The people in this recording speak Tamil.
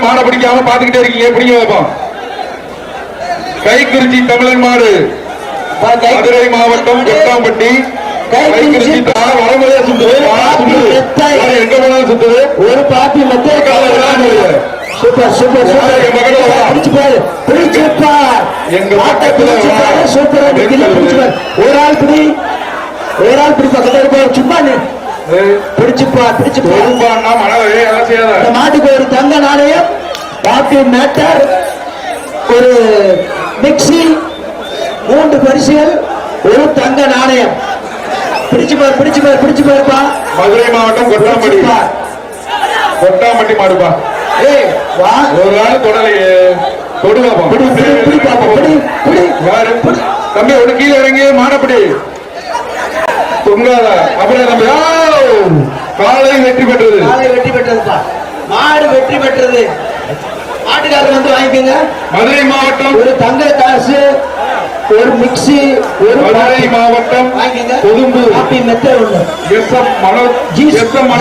பிடிக்காம பாத்துக்கிட்டே இருக்கீங்க. பிடிங்க வைப்போம் கைக்குறிச்சி தமிழன் மாடு. மதுரை மாவட்டம் கொட்டாம்பட்டி. கைக்குறிச்சி தான வடமலையா சுத்துது. ஆனா சுத்துது. ஆனா எங்க போனாலும் சுத்துது. ஒரு பாப்பி மத்திய சூப்பர் சூப்பர் சூப்பர். என் மகனை? வா. பிடிச்சு பாரு. பிடிச்சு பார். எங்க. பாரு. சூப்பரா நிக்கல பிடிச்சு பாரு. ஒரு ஆள் பிடி. ஒரு ஆள் பிடி. பக்கத்துல சும்மா எல்லாம் செய்யாத. இந்த மாட்டுக்கு ஒரு தங்க நாணயம் பாப்பி மேட்டர் ஒரு மிக்ஸி மூன்று பரிசுகள் ஒரு தங்க நாணயம் பிடிச்சு பார் பிடிச்சு பார் பிடிச்சு பாருப்பா மதுரை மாவட்டம் கொட்டாம்பட்டி. கொட்டாம்பட்டி மாடுப்பா. ஏய் வா. ஒரு நாள் தொடலையே. தொடுவாப்பா பிடி பிடி பிடி பாப்பா. பிடி பிடி. யாரு? தம்பி ஒரு கீழே இறங்கி மாடப்படி தொங்காத. அப்புறம் தம்பி! காலை வெற்றி பெற்றது. மாடு வெற்றி பெற்றதுப்பா. மாடு வெற்றி பெற்றது. மாட்டுக்காரர் வந்து வாங்கிக்கோங்க. மதுரை மாவட்டம். ஒரு தங்க காசு ஒரு மிக்ஸி ஒரு மதுரை மாவட்டம். வாங்கிக்கோங்க. கொதும்பு காப்பி மெத்த ஒண்ணு. S M Mano G- S M மனோ